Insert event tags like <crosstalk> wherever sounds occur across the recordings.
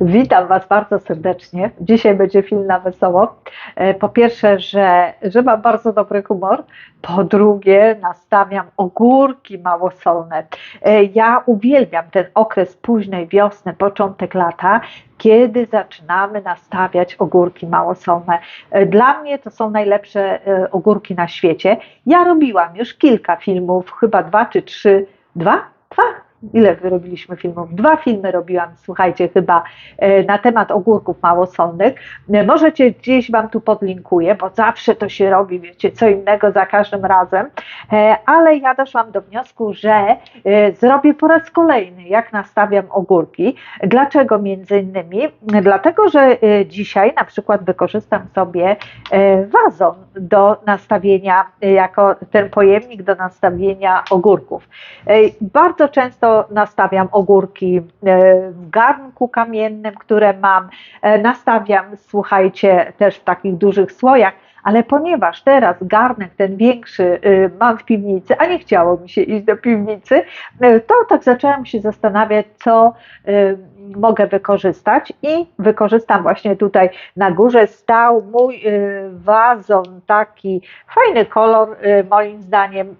Witam Was bardzo serdecznie. Dzisiaj będzie film na wesoło. E, Po pierwsze, że, że mam bardzo dobry humor. Po drugie, nastawiam ogórki małosolne. E, Ja uwielbiam ten okres późnej wiosny, początek lata, kiedy zaczynamy nastawiać ogórki małosolne. E, Dla mnie to są najlepsze ogórki na świecie. Ja robiłam już kilka filmów, chyba dwa czy trzy. Dwa? Dwa? Ile wyrobiliśmy filmów? Dwa filmy robiłam, słuchajcie, chyba e, na temat ogórków małosolnych. E, Możecie gdzieś Wam tu podlinkuję, bo zawsze to się robi, wiecie, co innego za każdym razem, E, ale ja doszłam do wniosku, że zrobię po raz kolejny, jak nastawiam ogórki. Dlaczego między innymi? Dlatego, że dzisiaj na przykład wykorzystam sobie wazon do nastawienia, jako ten pojemnik do nastawienia ogórków. Bardzo często nastawiam ogórki e, w garnku kamiennym, które mam. E, Nastawiam, słuchajcie, też w takich dużych słojach, ale ponieważ teraz garnek ten większy y, mam w piwnicy, a nie chciało mi się iść do piwnicy, y, to tak zaczęłam się zastanawiać, co y, mogę wykorzystać i wykorzystam właśnie tutaj na górze stał mój wazon, taki fajny kolor, moim zdaniem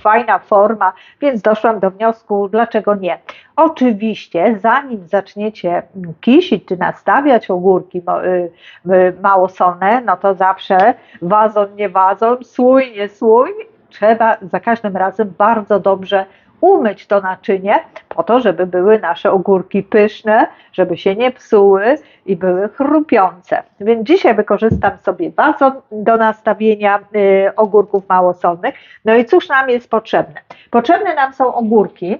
fajna forma, więc doszłam do wniosku, dlaczego nie. Oczywiście, zanim zaczniecie kisić czy nastawiać ogórki y, y, małosolne, no to zawsze wazon, nie wazon, słój, nie słój, trzeba za każdym razem bardzo dobrze umyć to naczynie, po to, żeby były nasze ogórki pyszne, żeby się nie psuły i były chrupiące. Więc dzisiaj wykorzystam sobie wazon do nastawienia y, ogórków małosolnych. No i cóż nam jest potrzebne? Potrzebne nam są ogórki,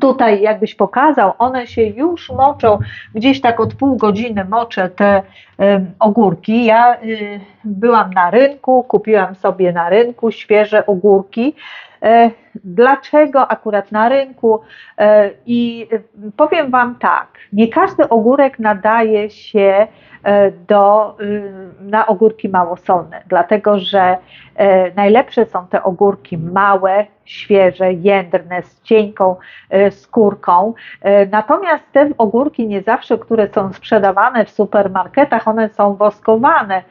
tutaj jakbyś pokazał, one się już moczą, gdzieś tak od pół godziny moczę te em, ogórki. Ja y, byłam na rynku, kupiłam sobie na rynku świeże ogórki. E, Dlaczego akurat na rynku? E, I powiem Wam tak, nie każdy ogórek nadaje się e, do, y, na ogórki małosolne, dlatego że najlepsze są te ogórki małe, świeże, jędrne, z cienką skórką. Natomiast te ogórki nie zawsze, które są sprzedawane w supermarketach, one są woskowane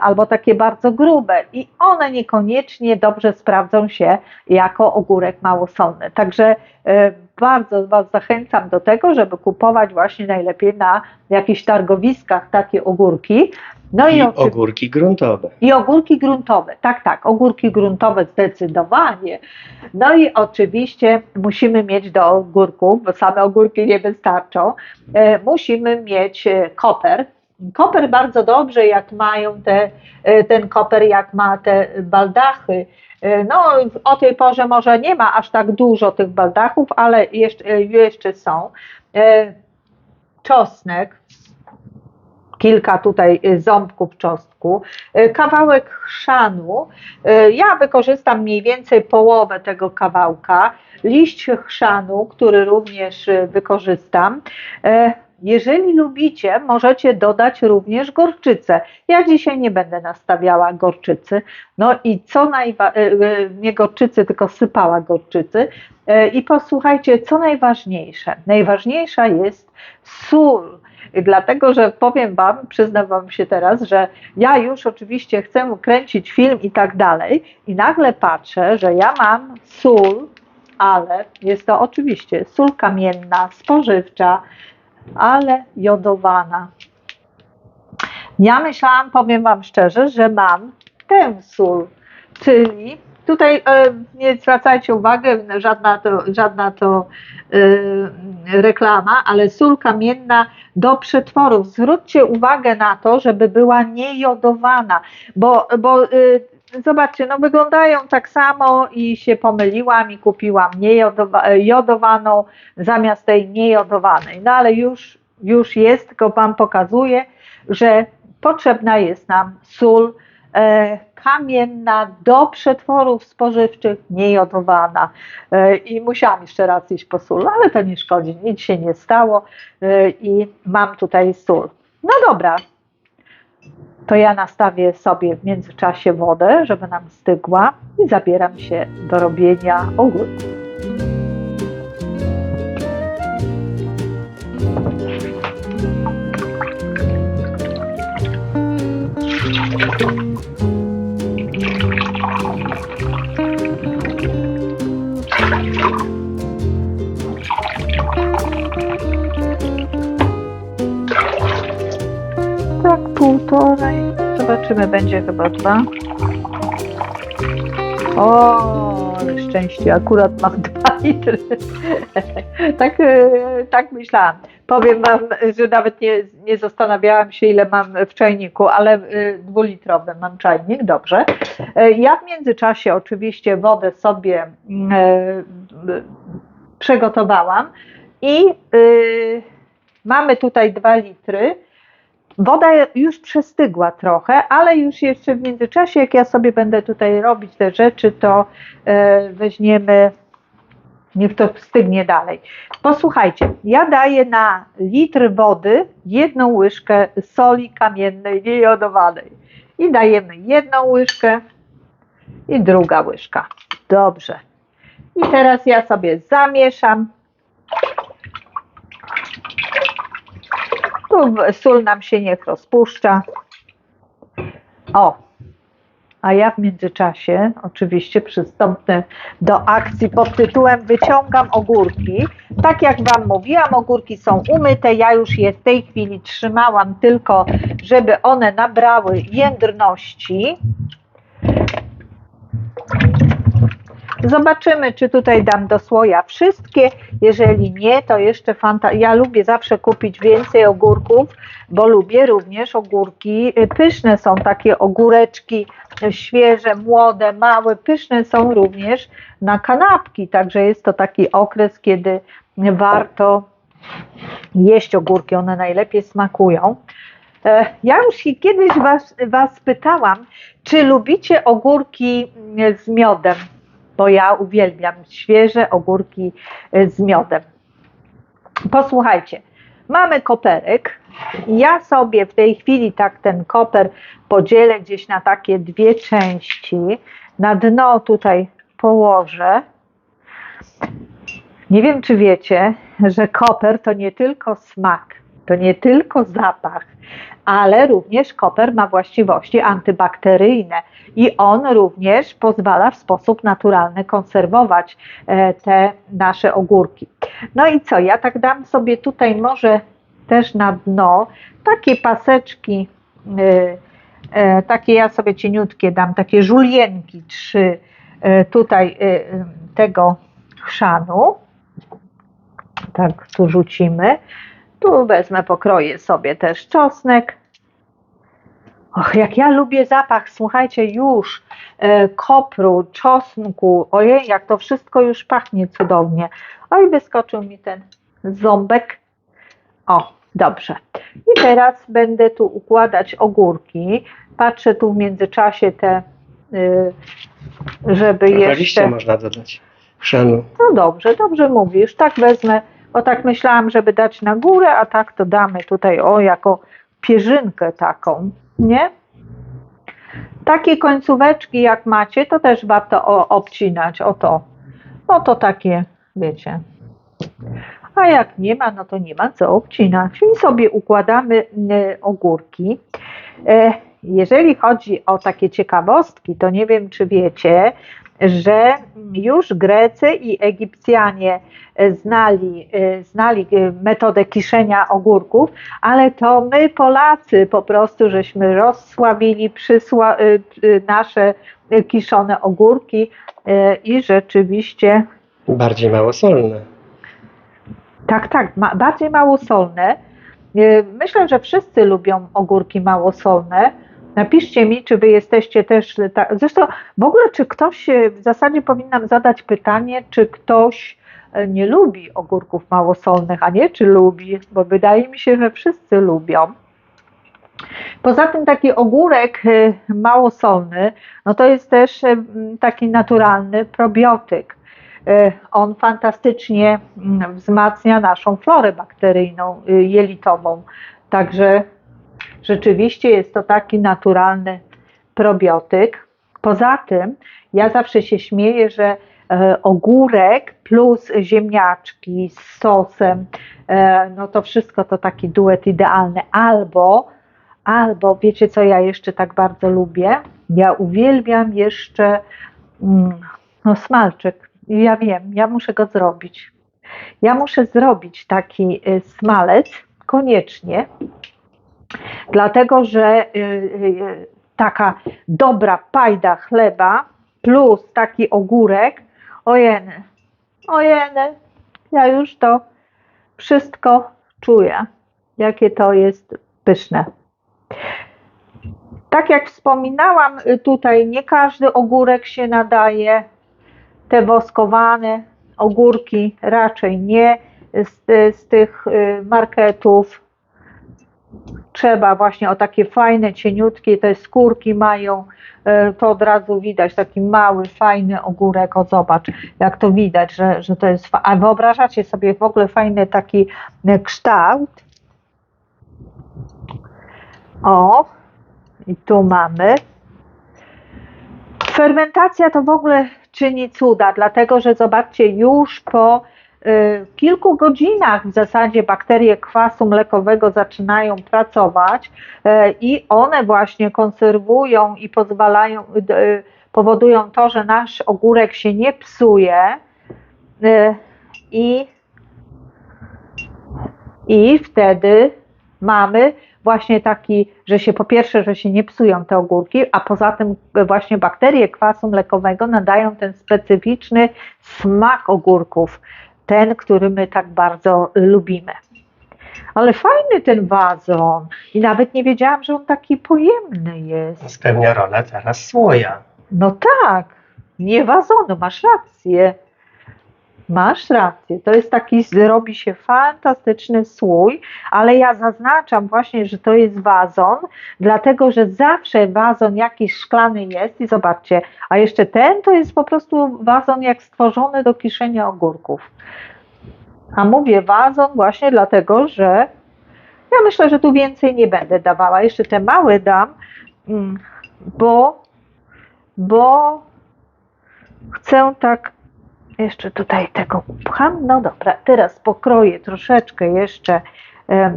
albo takie bardzo grube i one niekoniecznie dobrze sprawdzą się jako ogórek małosolny. Także e, bardzo Was zachęcam do tego, żeby kupować właśnie najlepiej na jakichś targowiskach takie ogórki. No i, I ogórki gruntowe. i ogórki gruntowe, tak, tak, ogórki gruntowe zdecydowanie. No i oczywiście musimy mieć do ogórków, bo same ogórki nie wystarczą, e, musimy mieć e, koper. Koper bardzo dobrze, jak mają te, e, ten koper, jak ma te baldachy. E, No, o tej porze może nie ma aż tak dużo tych baldachów, ale jeszcze, e, jeszcze są. Czosnek, kilka tutaj ząbków czosnku, kawałek chrzanu. Ja wykorzystam mniej więcej połowę tego kawałka, liść chrzanu, który również wykorzystam. E, Jeżeli lubicie, możecie dodać również gorczycę. Ja dzisiaj nie będę nastawiała gorczycy. No i co najważniejsze, nie gorczycy, tylko sypała gorczycy. E, I posłuchajcie, co najważniejsze. Najważniejsza jest sól. Dlatego, że powiem Wam, przyznam Wam się teraz, że ja już oczywiście chcę kręcić film i tak dalej, i nagle patrzę, że ja mam sól, ale jest to oczywiście sól kamienna, spożywcza, ale jodowana. Ja myślałam, powiem Wam szczerze, że mam tę sól, czyli tutaj e, nie zwracajcie uwagi, żadna to, żadna to e, reklama, ale sól kamienna do przetworów. Zwróćcie uwagę na to, żeby była niejodowana, bo, bo y, zobaczcie, no wyglądają tak samo i się pomyliłam i kupiłam jodowaną zamiast tej niejodowanej. No ale już, już jest, tylko Wam pokazuję, że potrzebna jest nam sól e, kamienna do przetworów spożywczych, niejodowana. E, I musiałam jeszcze raz iść po sól, ale to nie szkodzi, nic się nie stało e, i mam tutaj sól. No dobra, to ja nastawię sobie w międzyczasie wodę, żeby nam stygła i zabieram się do robienia ogórków. Półtorej. Zobaczymy, będzie chyba dwa. O, szczęście, akurat mam <laughs> dwa litry. tak, e, tak myślałam. Powiem wam, że nawet nie, nie zastanawiałam się, ile mam w czajniku, ale e, dwulitrowy mam czajnik, dobrze. E, Ja w międzyczasie oczywiście wodę sobie przygotowałam i mamy tutaj dwa litry. Woda już przestygła trochę, ale już jeszcze w międzyczasie, jak ja sobie będę tutaj robić te rzeczy, to e, weźmiemy, niech to stygnie dalej. Posłuchajcie, ja daję na litr wody jedną łyżkę soli kamiennej niejodowanej. I dajemy jedną łyżkę i druga łyżka. Dobrze. I teraz ja sobie zamieszam. Sól nam się niech rozpuszcza. O, a ja w międzyczasie oczywiście przystąpię do akcji pod tytułem Wyciągam ogórki. Tak jak Wam mówiłam, ogórki są umyte. Ja już je w tej chwili trzymałam tylko, żeby one nabrały jędrności. Zobaczymy, czy tutaj dam do słoja wszystkie. Jeżeli nie, to jeszcze fanta. Ja lubię zawsze kupić więcej ogórków, bo lubię również ogórki pyszne. Są takie ogóreczki świeże, młode, małe. Pyszne są również na kanapki. Także jest to taki okres, kiedy warto jeść ogórki. One najlepiej smakują. E, Ja już kiedyś was, was pytałam, czy lubicie ogórki z miodem, bo ja uwielbiam świeże ogórki e, z miodem. Posłuchajcie, mamy koperek. Ja sobie w tej chwili tak ten koper podzielę gdzieś na takie dwie części. Na dno tutaj położę. Nie wiem, czy wiecie, że koper to nie tylko smak, to nie tylko zapach, ale również koper ma właściwości antybakteryjne i on również pozwala w sposób naturalny konserwować e, te nasze ogórki. No i co, ja tak dam sobie tutaj może też na dno takie paseczki, e, e, takie ja sobie cieniutkie dam, takie żulienki trzy tutaj tego chrzanu. Tak, tu rzucimy. Tu wezmę, pokroję sobie też czosnek. Och, jak ja lubię zapach, słuchajcie, już e, kopru, czosnku, ojej, jak to wszystko już pachnie cudownie. Oj, wyskoczył mi ten ząbek. O, dobrze. I teraz będę tu układać ogórki. Patrzę tu w międzyczasie te, y, żeby Trochę jeszcze... można dodać. Chrzanu. No dobrze, dobrze mówisz. Tak wezmę, bo tak myślałam, żeby dać na górę, a tak to damy tutaj, o, jako pierzynkę taką, nie? Takie końcóweczki jak macie, to też warto o, obcinać, o to. No to takie, wiecie. A jak nie ma, no to nie ma co obcinać. I sobie układamy ogórki. E, Jeżeli chodzi o takie ciekawostki, to nie wiem, czy wiecie, że już Grecy i Egipcjanie e, znali, e, znali e, metodę kiszenia ogórków, ale to my Polacy po prostu żeśmy rozsławili przysła, nasze kiszone ogórki i rzeczywiście Bardziej małosolne. tak, tak, ma, bardziej małosolne. Myślę, że wszyscy lubią ogórki małosolne. Napiszcie mi, czy wy jesteście też. Tak. Zresztą w ogóle, czy ktoś, e, w zasadzie powinnam zadać pytanie, czy ktoś e, nie lubi ogórków małosolnych, a nie czy lubi, bo wydaje mi się, że wszyscy lubią. Poza tym taki ogórek e, małosolny, no to jest też taki naturalny probiotyk. On fantastycznie wzmacnia naszą florę bakteryjną jelitową. Także rzeczywiście jest to taki naturalny probiotyk. Poza tym ja zawsze się śmieję, że e, ogórek plus ziemniaczki z sosem, e, no to wszystko to taki duet idealny. Albo, albo wiecie co ja jeszcze tak bardzo lubię? Ja uwielbiam jeszcze mm, no smalczyk. Ja wiem, ja muszę go zrobić. Ja muszę zrobić taki y, smalec koniecznie. Dlatego, że y, y, taka dobra pajda chleba plus taki ogórek, ojeny, ojeny, ja już to wszystko czuję, jakie to jest pyszne. Tak jak wspominałam, y, tutaj nie każdy ogórek się nadaje. Te woskowane ogórki raczej nie z, z tych marketów. Trzeba właśnie o takie fajne, cieniutkie, te skórki mają, y, to od razu widać, taki mały, fajny ogórek, o zobacz, jak to widać, że, że to jest, a wyobrażacie sobie w ogóle fajny taki y, kształt. O, i tu mamy. Fermentacja to w ogóle czyni cuda, dlatego że zobaczcie, już po y, kilku godzinach w zasadzie bakterie kwasu mlekowego zaczynają pracować y, i one właśnie konserwują i pozwalają, y, powodują to, że nasz ogórek się nie psuje i, i wtedy mamy właśnie taki, że się po pierwsze, że się nie psują te ogórki, a poza tym właśnie bakterie kwasu mlekowego nadają ten specyficzny smak ogórków, ten, który my tak bardzo lubimy. Ale fajny ten wazon i nawet nie wiedziałam, że on taki pojemny jest. Spełnia rolę teraz słoja. No tak, nie wazonu, masz rację. Masz rację, to jest taki, zrobi się fantastyczny słój, ale ja zaznaczam właśnie, że to jest wazon, dlatego że zawsze wazon jakiś szklany jest i zobaczcie, a jeszcze ten to jest po prostu wazon jak stworzony do kiszenia ogórków. A mówię wazon właśnie dlatego, że ja myślę, że tu więcej nie będę dawała, jeszcze te małe dam, mm, bo, bo chcę tak jeszcze tutaj tego upcham. No dobra, teraz pokroję troszeczkę jeszcze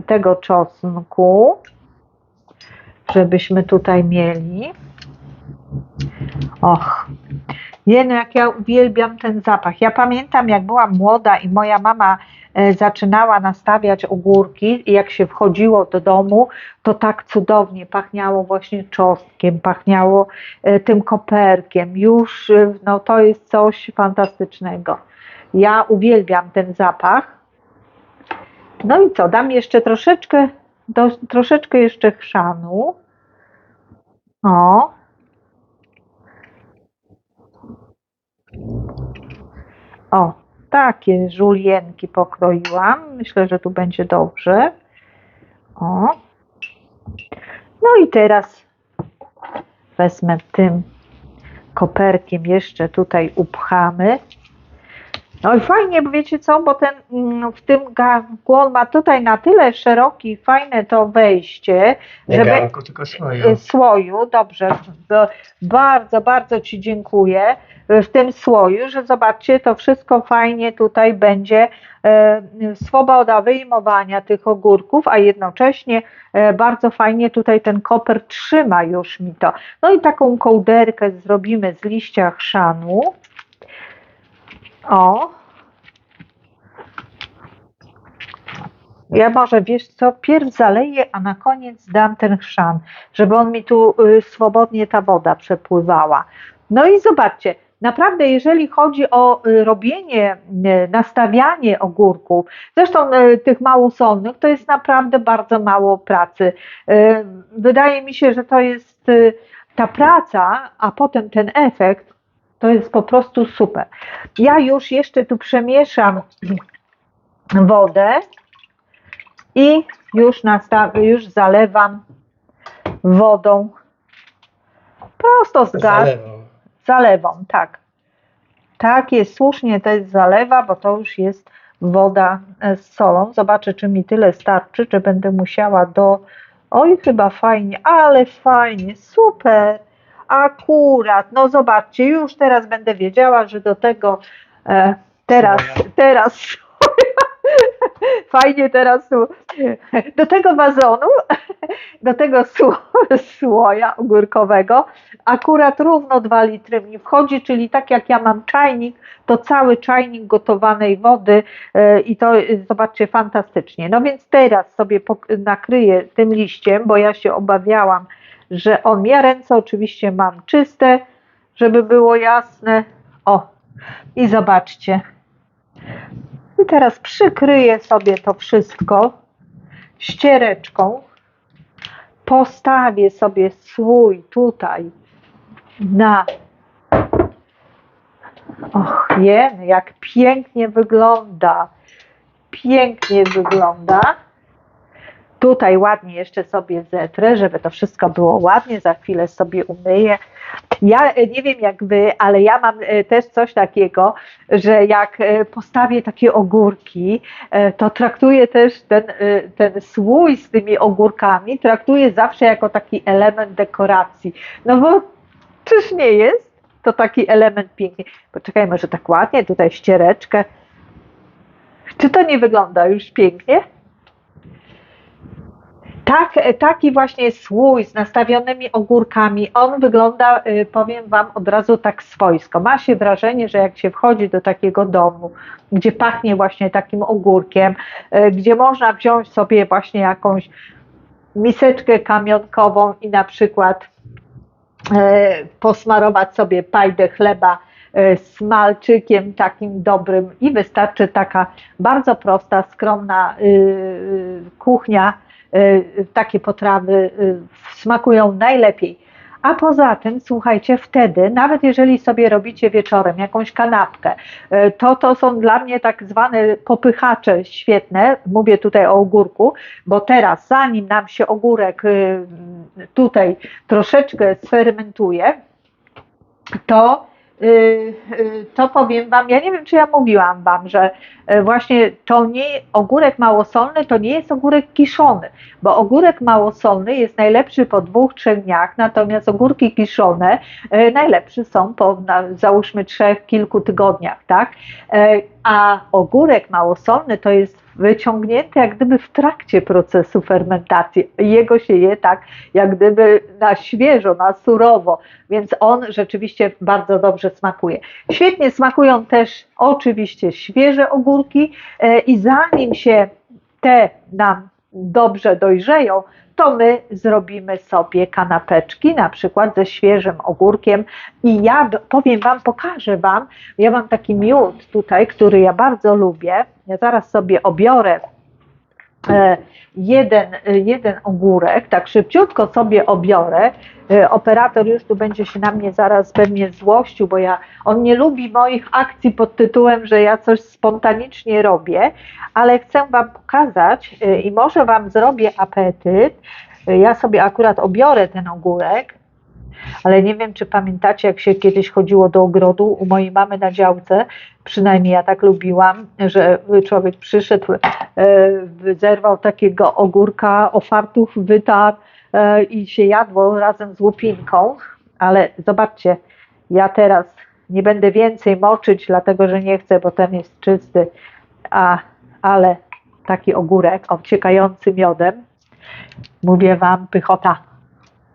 tego czosnku, żebyśmy tutaj mieli. Och, nie no, jak ja uwielbiam ten zapach. Ja pamiętam, jak byłam młoda i moja mama zaczynała nastawiać ogórki i jak się wchodziło do domu, to tak cudownie pachniało właśnie czosnkiem, pachniało e, tym koperkiem. Już e, no, to jest coś fantastycznego. Ja uwielbiam ten zapach. No i co, dam jeszcze troszeczkę, do, troszeczkę jeszcze chrzanu. O. O, takie żulienki pokroiłam. Myślę, że tu będzie dobrze. O. No i teraz wezmę tym koperkiem jeszcze tutaj upchamy. No i fajnie, bo wiecie co, bo ten mm, w tym garnku on ma tutaj na tyle szeroki i fajne to wejście, Nie żeby garnku, tylko słoju. e, słoju, dobrze, bardzo, bardzo Ci dziękuję e, w tym słoju, że zobaczcie, to wszystko fajnie tutaj będzie e, swoboda wyjmowania tych ogórków, a jednocześnie bardzo fajnie tutaj ten koper trzyma już mi to. No i taką kołderkę zrobimy z liścia chrzanu. O. Ja może wiesz co, pierw zaleję, a na koniec dam ten chrzan, żeby on mi tu y, swobodnie ta woda przepływała. No i zobaczcie, naprawdę jeżeli chodzi o y, robienie, y, nastawianie ogórków, zresztą y, tych małosolnych, to jest naprawdę bardzo mało pracy. Wydaje mi się, że to jest ta praca, a potem ten efekt, to jest po prostu super. Ja już jeszcze tu przemieszam wodę i już, już zalewam wodą prosto z Zalewą. zalewą, tak. Tak jest słusznie, to jest zalewa, bo to już jest woda e, z solą. Zobaczę, czy mi tyle starczy, czy będę musiała do. Oj, chyba fajnie, ale fajnie, super. Akurat, no zobaczcie, już teraz będę wiedziała, że do tego e, teraz, teraz <laughs> Fajnie teraz do tego wazonu, <laughs> do tego sło- słoja ogórkowego akurat równo 2 litry mi wchodzi, czyli tak jak ja mam czajnik, to cały czajnik gotowanej wody e, i to zobaczcie fantastycznie. No więc teraz sobie nakryję tym liściem, bo ja się obawiałam, że on, ja ręce oczywiście mam czyste, żeby było jasne. O, i zobaczcie. I teraz przykryję sobie to wszystko ściereczką. Postawię sobie słój tutaj na. Och, jen, jak pięknie wygląda. Pięknie wygląda. Tutaj ładnie jeszcze sobie zetrę, żeby to wszystko było ładnie. Za chwilę sobie umyję. Ja e, nie wiem jak wy, ale ja mam e, też coś takiego, że jak e, postawię takie ogórki, to traktuję też ten, ten słój z tymi ogórkami, traktuję zawsze jako taki element dekoracji. No bo czyż nie jest? To taki element piękny. Poczekaj, może tak ładnie, tutaj ściereczkę. Czy to nie wygląda już pięknie? Tak, e, taki właśnie słój z nastawionymi ogórkami, on wygląda, y, powiem Wam od razu tak swojsko. Ma się wrażenie, że jak się wchodzi do takiego domu, gdzie pachnie właśnie takim ogórkiem, y, gdzie można wziąć sobie właśnie jakąś miseczkę kamionkową i na przykład e, posmarować sobie pajdę chleba e, z malczykiem takim dobrym i wystarczy taka bardzo prosta, skromna y, y, kuchnia. Y, Takie potrawy y, smakują najlepiej. A poza tym, słuchajcie, wtedy, nawet jeżeli sobie robicie wieczorem jakąś kanapkę, y, to to są dla mnie tak zwane popychacze świetne. Mówię tutaj o ogórku, bo teraz, zanim nam się ogórek tutaj troszeczkę sfermentuje, to, to powiem Wam, ja nie wiem, czy ja mówiłam Wam, że y, właśnie to nie, ogórek małosolny to nie jest ogórek kiszony, bo ogórek małosolny jest najlepszy po dwóch, trzech dniach, natomiast ogórki kiszone y, najlepsze są po, załóżmy, trzech, kilku tygodniach, tak? Y, A ogórek małosolny to jest wyciągnięty jak gdyby w trakcie procesu fermentacji. Jego się je tak jak gdyby na świeżo, na surowo, więc on rzeczywiście bardzo dobrze smakuje. Świetnie smakują też oczywiście świeże ogórki e, i zanim się te nam dobrze dojrzeją, to my zrobimy sobie kanapeczki, na przykład ze świeżym ogórkiem. I ja powiem Wam, pokażę Wam, ja mam taki miód tutaj, który ja bardzo lubię, ja zaraz sobie obiorę jeden, e, jeden ogórek, tak szybciutko sobie obiorę. E, Operator już tu będzie się na mnie zaraz pewnie złościł, bo ja, on nie lubi moich akcji pod tytułem, że ja coś spontanicznie robię, ale chcę Wam pokazać e, i może Wam zrobię apetyt. E, Ja sobie akurat obiorę ten ogórek, ale nie wiem, czy pamiętacie, jak się kiedyś chodziło do ogrodu u mojej mamy na działce, przynajmniej ja tak lubiłam, że człowiek przyszedł, zerwał takiego ogórka, ofartów wytarł e, i się jadło razem z łupinką, ale zobaczcie, ja teraz nie będę więcej moczyć, dlatego że nie chcę, bo ten jest czysty, a, ale taki ogórek obciekający miodem, mówię Wam, pychota.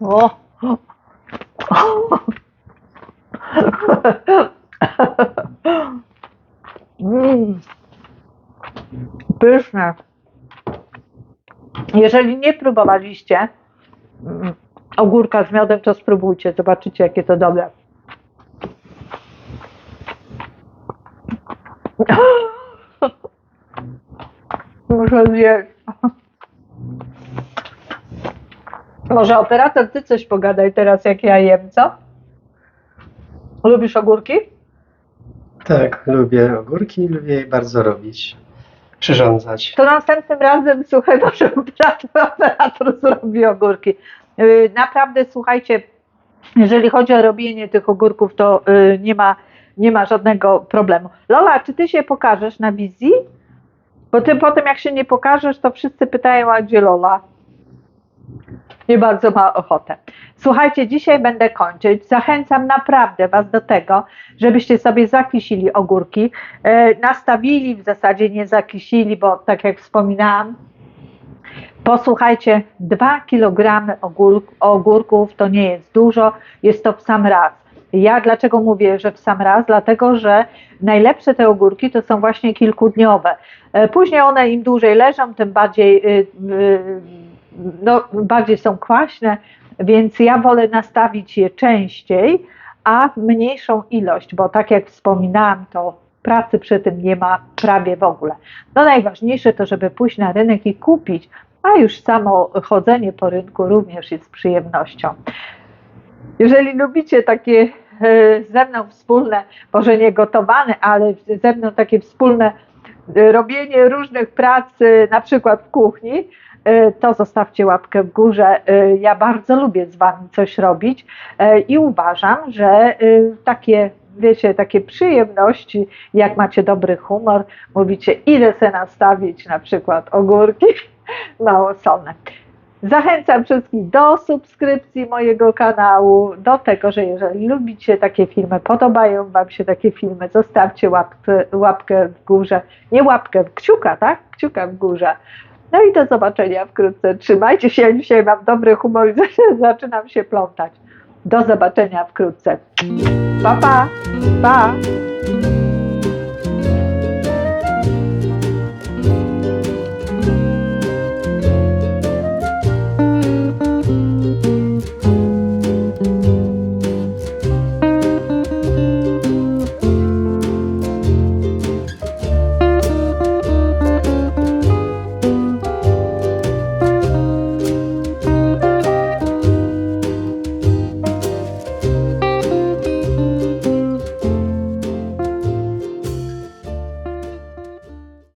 O, Mm. Pyszne. Jeżeli nie próbowaliście mm, ogórka z miodem, to spróbujcie. Zobaczycie, jakie to dobre. <gasps> Muszę zjeść. Może operator, ty coś pogadaj teraz, jak ja jem, co? Lubisz ogórki? Tak, lubię ogórki lubię je bardzo robić. Przyrządzać. To następnym razem, słuchaj, <laughs> może operator, zrobi ogórki. Yy, Naprawdę, słuchajcie, jeżeli chodzi o robienie tych ogórków, to yy, nie ma, nie ma żadnego problemu. Lola, czy ty się pokażesz na wizji? Bo ty potem, jak się nie pokażesz, to wszyscy pytają, a gdzie Lola? Nie bardzo ma ochotę. Słuchajcie, dzisiaj będę kończyć. Zachęcam naprawdę Was do tego, żebyście sobie zakisili ogórki, e, nastawili, w zasadzie nie zakisili, bo tak jak wspominałam, posłuchajcie, 2 kg ogór, ogórków to nie jest dużo, jest to w sam raz. Ja dlaczego mówię, że w sam raz? Dlatego, że najlepsze te ogórki to są właśnie kilkudniowe. E, Później one im dłużej leżą, tym bardziej, y, y, no, bardziej są kwaśne, więc ja wolę nastawić je częściej, a mniejszą ilość, bo tak jak wspominałam, to pracy przy tym nie ma prawie w ogóle. No najważniejsze to, żeby pójść na rynek i kupić, a już samo chodzenie po rynku również jest przyjemnością. Jeżeli lubicie takie e, ze mną wspólne, może nie gotowane, ale ze mną takie wspólne e, robienie różnych prac, e, na przykład w kuchni, to zostawcie łapkę w górze. E, Ja bardzo lubię z Wami coś robić e, i uważam, że takie, wiecie, takie przyjemności, jak macie dobry humor, mówicie, ile se nastawić na przykład ogórki <laughs> małosolne. Zachęcam wszystkich do subskrypcji mojego kanału, do tego, że jeżeli lubicie takie filmy, podobają Wam się takie filmy, zostawcie łapkę, łapkę w górze, nie łapkę, kciuka, tak? Kciuka w górze. No i do zobaczenia wkrótce. Trzymajcie się, dzisiaj mam dobry humor i <laughs> zaczynam się plątać. Do zobaczenia wkrótce. Pa, pa, pa.